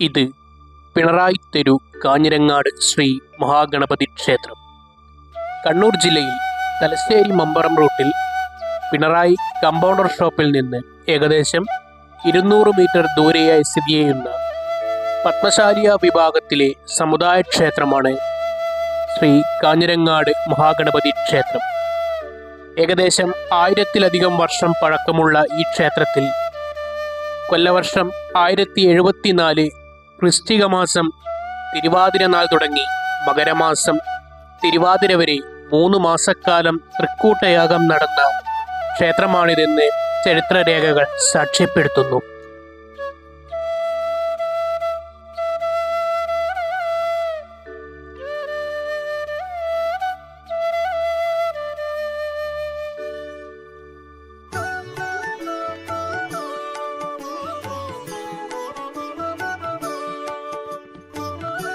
ഇത് പിണറായി തെരു കാഞ്ഞിരങ്ങാട് ശ്രീ മഹാഗണപതി ക്ഷേത്രം. കണ്ണൂർ ജില്ലയിൽ തലശ്ശേരി മമ്പറം റൂട്ടിൽ പിണറായി കമ്പൗണ്ടർ ഷോപ്പിൽ നിന്ന് ഏകദേശം ഇരുന്നൂറ് മീറ്റർ ദൂരെയായി സ്ഥിതി ചെയ്യുന്ന പത്മശാലിയ വിഭാഗത്തിലെ സമുദായ ക്ഷേത്രമാണ് ശ്രീ കാഞ്ഞിരങ്ങാട് മഹാഗണപതി ക്ഷേത്രം. ഏകദേശം ആയിരത്തിലധികം വർഷം പഴക്കമുള്ള ഈ ക്ഷേത്രത്തിൽ കൊല്ലവർഷം ആയിരത്തി എഴുപത്തിനാല് വൃശ്ചിക മാസം തുടങ്ങി. മകരമാസം തിരുവാതിര വരെ മൂന്ന് മാസക്കാലം തൃക്കൂട്ടയാഗം നടന്ന ക്ഷേത്രമാണിതെന്ന് ചരിത്രരേഖകൾ സാക്ഷ്യപ്പെടുത്തുന്നു.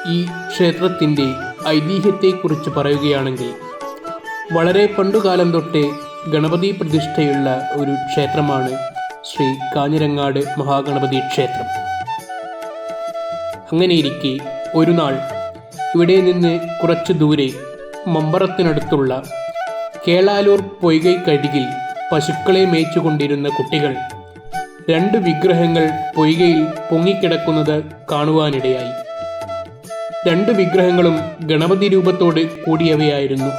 ഈ ക്ഷേത്രത്തിന്റെ ഐതിഹ്യത്തെക്കുറിച്ച് പറയുകയാണെങ്കിൽ വളരെ പണ്ടുകാലം തൊട്ടേ ഗണപതി പ്രതിഷ്ഠയുള്ള ഒരു ക്ഷേത്രമാണ് ശ്രീ കാഞ്ഞിരങ്ങാട് മഹാഗണപതി ക്ഷേത്രം. അങ്ങനെയിരിക്കെ ഒരു നാൾ ഇവിടെ നിന്ന് കുറച്ച് ദൂരെ മമ്പറത്തിനടുത്തുള്ള കേളാലൂർ പൊയ്കൈക്കരികിൽ പശുക്കളെ മേച്ചുകൊണ്ടിരുന്ന കുട്ടികൾ രണ്ട് വിഗ്രഹങ്ങൾ പൊയ്കയിൽ പൊങ്ങിക്കിടക്കുന്നത് കാണുവാനിടയായി. രണ്ട് വിഗ്രഹങ്ങളും ഗണപതി രൂപത്തോട് കൂടിയവയായിരുന്നു.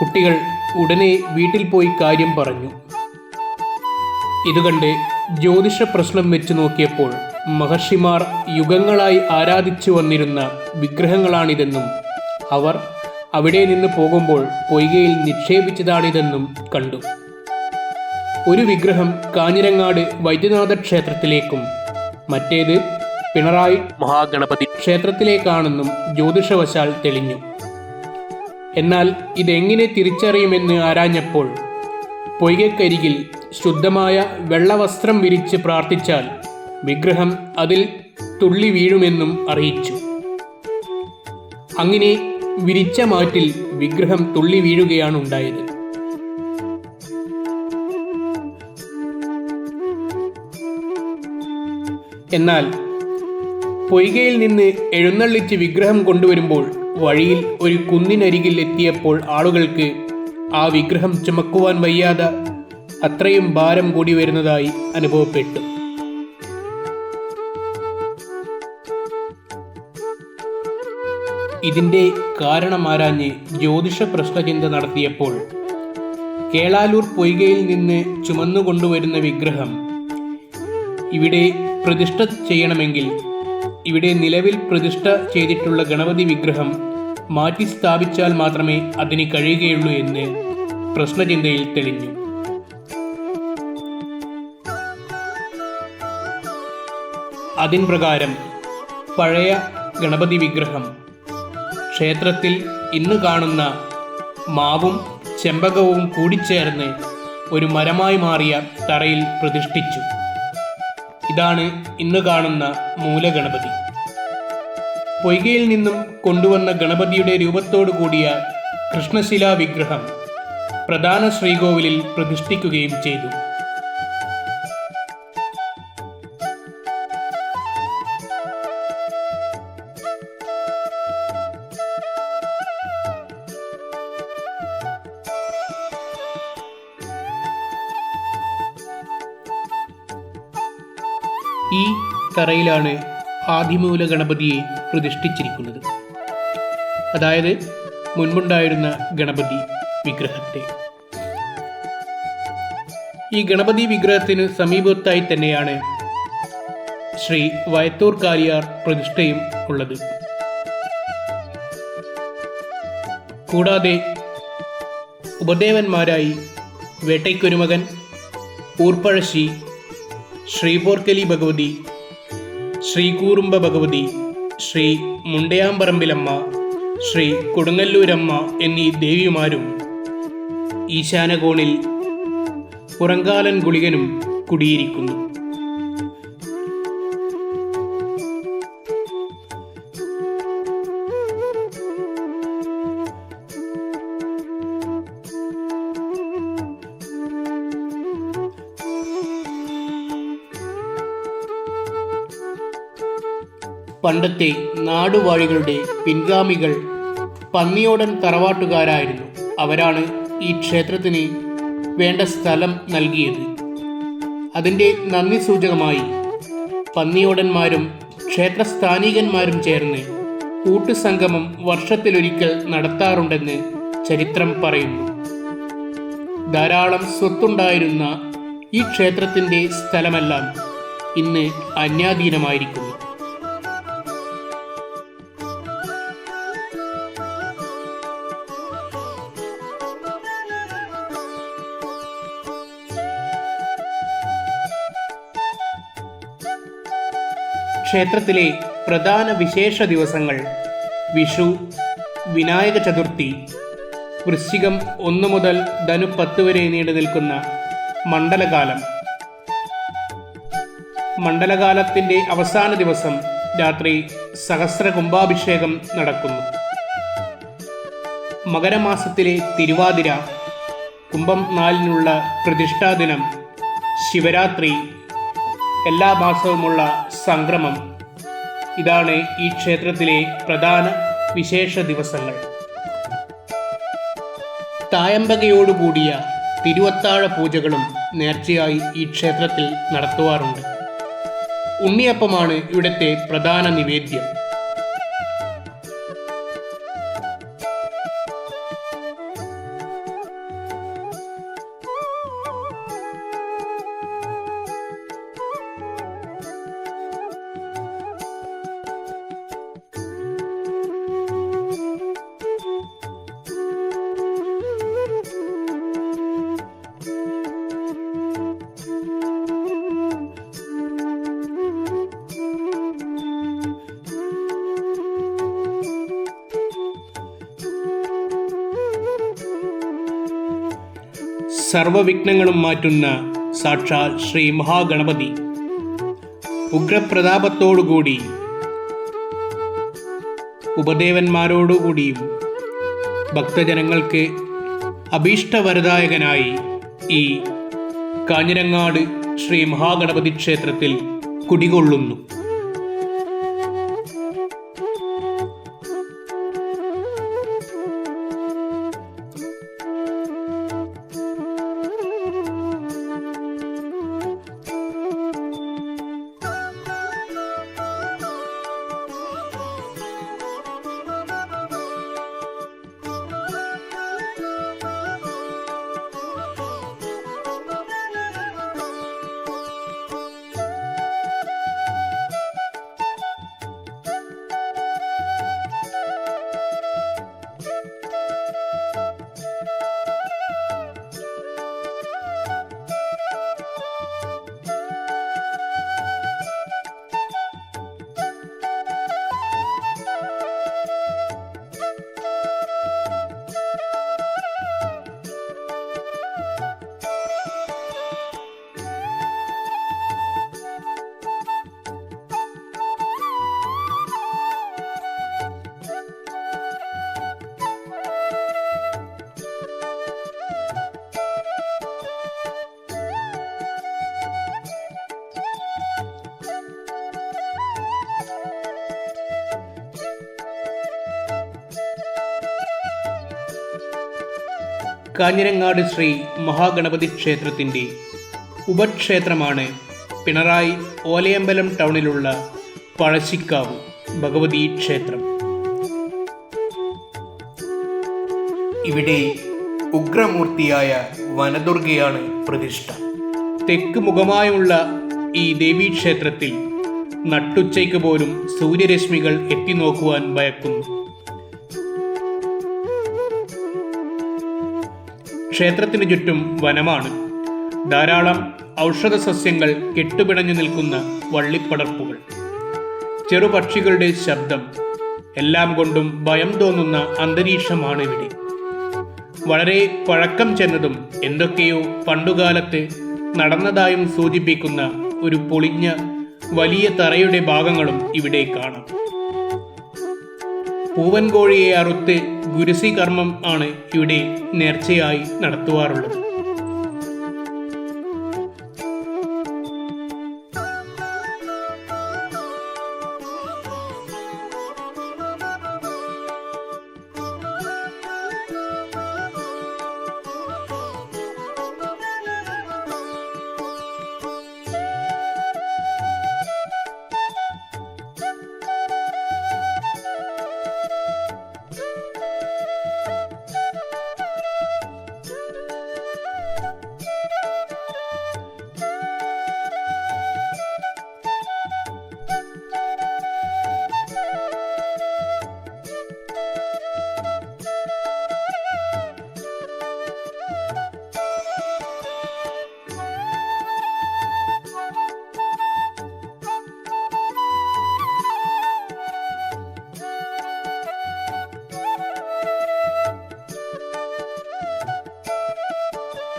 കുട്ടികൾ ഉടനെ വീട്ടിൽ പോയി കാര്യം പറഞ്ഞു. ഇതുകണ്ട് ജ്യോതിഷ പ്രശ്നം വെച്ച് നോക്കിയപ്പോൾ മഹർഷിമാർ യുഗങ്ങളായി ആരാധിച്ചു വന്നിരുന്ന വിഗ്രഹങ്ങളാണിതെന്നും അവർ അവിടെ നിന്ന് പോകുമ്പോൾ പൊയ്കയിൽ നിക്ഷേപിച്ചതാണിതെന്നും കണ്ടു. ഒരു വിഗ്രഹം കാഞ്ഞിരങ്ങാട് വൈദ്യനാഥ ക്ഷേത്രത്തിലേക്കും മറ്റേത് പിണറായി മഹാഗണപതി. ക്ഷേത്രത്തിലേക്കാണെന്നും ജ്യോതിഷവശാൽ തെളിഞ്ഞു. എന്നാൽ ഇതെങ്ങനെ തിരിച്ചറിയുമെന്ന് ആരാഞ്ഞപ്പോൾ പൊയ്കക്കരികിൽ ശുദ്ധമായ വെള്ളവസ്ത്രം വിരിച്ച് പ്രാർത്ഥിച്ചാൽ വിഗ്രഹം അതിൽ തുള്ളി വീഴുമെന്നും അറിയിച്ചു. അങ്ങനെ വിരിച്ച മാറ്റിൽ വിഗ്രഹം തുള്ളി വീഴുകയാണ് ഉണ്ടായത് എന്നാൽ പൊയ്കയിൽ നിന്ന് എഴുന്നള്ളിച്ച് വിഗ്രഹം കൊണ്ടുവരുമ്പോൾ വഴിയിൽ ഒരു കുന്നിനരികിൽ എത്തിയപ്പോൾ ആളുകൾക്ക് ആ വിഗ്രഹം ചുമക്കുവാൻ വയ്യാതെ അത്രയും ഭാരം കൂടി വരുന്നതായി അനുഭവപ്പെട്ടു. ഇതിന്റെ കാരണമാരാഞ്ഞ് ജ്യോതിഷ പ്രശ്നചിന്ത നടത്തിയപ്പോൾ കേളാലൂർ പൊയ്കയിൽ നിന്ന് ചുമന്നുകൊണ്ടുവരുന്ന വിഗ്രഹം ഇവിടെ പ്രതിഷ്ഠ ചെയ്യണമെങ്കിൽ ഇവിടെ നിലവിൽ പ്രതിഷ്ഠ ചെയ്തിട്ടുള്ള ഗണപതി വിഗ്രഹം മാറ്റി സ്ഥാപിച്ചാൽ മാത്രമേ അതിന് കഴിയുകയുള്ളൂ എന്ന് പ്രശ്നചിന്തയിൽ തെളിഞ്ഞു. അതിൻ പ്രകാരം പഴയ ഗണപതി വിഗ്രഹം ക്ഷേത്രത്തിൽ ഇന്ന് കാണുന്ന മാവും ചെമ്പകവും കൂടിച്ചേർന്ന് ഒരു മരമായി മാറിയ തറയിൽ പ്രതിഷ്ഠിച്ചു. ഇതാണ് ഇന്ന് കാണുന്ന മൂലഗണപതി. പൊയ്കയിൽ നിന്നും കൊണ്ടുവന്ന ഗണപതിയുടെ രൂപത്തോടു കൂടിയ കൃഷ്ണശിലാ വിഗ്രഹം പ്രധാന ശ്രീകോവിലിൽ പ്രതിഷ്ഠിക്കുകയും ചെയ്തു. ഈ തറയിലാണ് ആദിമൂല ഗണപതിയെ പ്രതിഷ്ഠിച്ചിരിക്കുന്നത്. അതായത് മുൻപുണ്ടായിരുന്ന ഗണപതി വിഗ്രഹത്തെ. ഈ ഗണപതി വിഗ്രഹത്തിന് സമീപത്തായി തന്നെയാണ് ശ്രീ വയത്തൂർ കാലിയാർ പ്രതിഷ്ഠയും ഉള്ളത്. കൂടാതെ ഉപദേവന്മാരായി വേട്ടയ്ക്കൊരുമകൻ ഊർപ്പഴശ്ശി ശ്രീപോർക്കലി ഭഗവതി ശ്രീകൂറുമ്പ ഭഗവതി ശ്രീ മുണ്ടയാമ്പറമ്പിലമ്മ ശ്രീ കൊടുങ്ങല്ലൂരമ്മ എന്നീ ദേവിമാരും ഈശാനകോണിൽ പുറങ്കാലൻ ഗുളികനും കുടിയിരിക്കുന്നു. പണ്ടത്തെ നാടുവാഴികളുടെ പിൻഗാമികൾ പന്നിയോടൻ തറവാട്ടുകാരായിരുന്നു. അവരാണ് ഈ ക്ഷേത്രത്തിന് വേണ്ട സ്ഥലം നൽകിയത്. അതിന്റെ നന്ദി സൂചകമായി പന്നിയോടന്മാരും ക്ഷേത്രസ്ഥാനികന്മാരും ചേർന്ന് കൂട്ടുസംഗമം വർഷത്തിലൊരിക്കൽ നടത്താറുണ്ടെന്ന് ചരിത്രം പറയുന്നു. ധാരാളം സ്വത്തുണ്ടായിരുന്ന ഈ ക്ഷേത്രത്തിന്റെ സ്ഥലമെല്ലാം ഇന്ന് അന്യാധീനമായിരിക്കുന്നു. ക്ഷേത്രത്തിലെ പ്രധാന വിശേഷ ദിവസങ്ങൾ വിഷു വിനായക ചതുർത്ഥി വൃശ്ചികം ഒന്ന് മുതൽ ധനു പത്ത് വരെ നീണ്ടു നിൽക്കുന്ന മണ്ഡലകാലം. മണ്ഡലകാലത്തിന്റെ അവസാന ദിവസം രാത്രി സഹസ്ര കുംഭാഭിഷേകം നടക്കുന്നു. മകരമാസത്തിലെ തിരുവാതിര കുംഭം നാലിനുള്ള പ്രതിഷ്ഠാദിനം ശിവരാത്രി എല്ലാ മാസവുമുള്ള സംക്രമം. ഇതാണ് ഈ ക്ഷേത്രത്തിലെ പ്രധാന വിശേഷ ദിവസങ്ങൾ. തായമ്പകയോടുകൂടിയ തിരുവത്താഴ പൂജകളും നേർച്ചയായി ഈ ക്ഷേത്രത്തിൽ നടത്തുവാറുണ്ട്. ഉണ്ണിയപ്പമാണ് ഇവിടുത്തെ പ്രധാന നിവേദ്യം. സർവവിഘ്നങ്ങളും മാറ്റുന്ന സാക്ഷാൽ ശ്രീ മഹാഗണപതി. ഉഗ്രപ്രതാപത്തോടുകൂടി ഉപദേവന്മാരോടുകൂടിയും ഭക്തജനങ്ങൾക്ക് അഭീഷ്ടവരദായകനായി ഈ കാഞ്ഞിരങ്ങാട് ശ്രീ മഹാഗണപതി ക്ഷേത്രത്തിൽ കുടികൊള്ളുന്നു. കാഞ്ഞിരങ്ങാട് ശ്രീ മഹാഗണപതി ക്ഷേത്രത്തിന്റെ ഉപക്ഷേത്രമാണ് പിണറായി ഓലയമ്പലം ടൗണിലുള്ള പഴശ്ശിക്കാവ് ഭഗവതി ക്ഷേത്രം. ഇവിടെ ഉഗ്രമൂർത്തിയായ വനദുർഗയാണ് പ്രതിഷ്ഠ. തെക്ക് മുഖമായുള്ള ഈ ദേവീക്ഷേത്രത്തിൽ നട്ടുച്ചയ്ക്ക് പോലും സൂര്യരശ്മികൾ എത്തി എത്തിനോക്കുവാൻ ഭയക്കുന്നു. ക്ഷേത്രത്തിന് ചുറ്റും വനമാണ്. ധാരാളം ഔഷധ സസ്യങ്ങൾ കെട്ടുപിണഞ്ഞു നിൽക്കുന്ന വള്ളിപ്പടർപ്പുകൾ. ചെറുപക്ഷികളുടെ ശബ്ദം എല്ലാം കൊണ്ടും ഭയം തോന്നുന്ന അന്തരീക്ഷമാണ് ഇവിടെ വളരെ പഴക്കം ചെന്നതും എന്തൊക്കെയോ പണ്ടുകാലത്ത് നടന്നതായും സൂചിപ്പിക്കുന്ന ഒരു പൊളിഞ്ഞ വലിയ തറയുടെ ഭാഗങ്ങളും ഇവിടെ കാണാം. പൂവൻകോഴിയെ അറുത്ത് ഗുരുസി കർമ്മം ആണ് ഇവിടെ നേർച്ചയായി നടത്തുവാറുള്ളത്.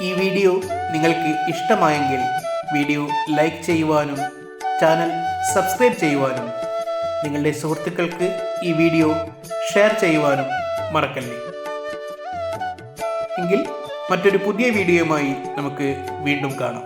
ഈ വീഡിയോ നിങ്ങൾക്ക് ഇഷ്ടമായെങ്കിൽ വീഡിയോ ലൈക്ക് ചെയ്യുവാനും ചാനൽ സബ്സ്ക്രൈബ് ചെയ്യുവാനും നിങ്ങളുടെ സുഹൃത്തുക്കൾക്ക് ഈ വീഡിയോ ഷെയർ ചെയ്യുവാനും മറക്കല്ലേ? എങ്കിൽ മറ്റൊരു പുതിയ വീഡിയോയുമായി നമുക്ക് വീണ്ടും കാണാം.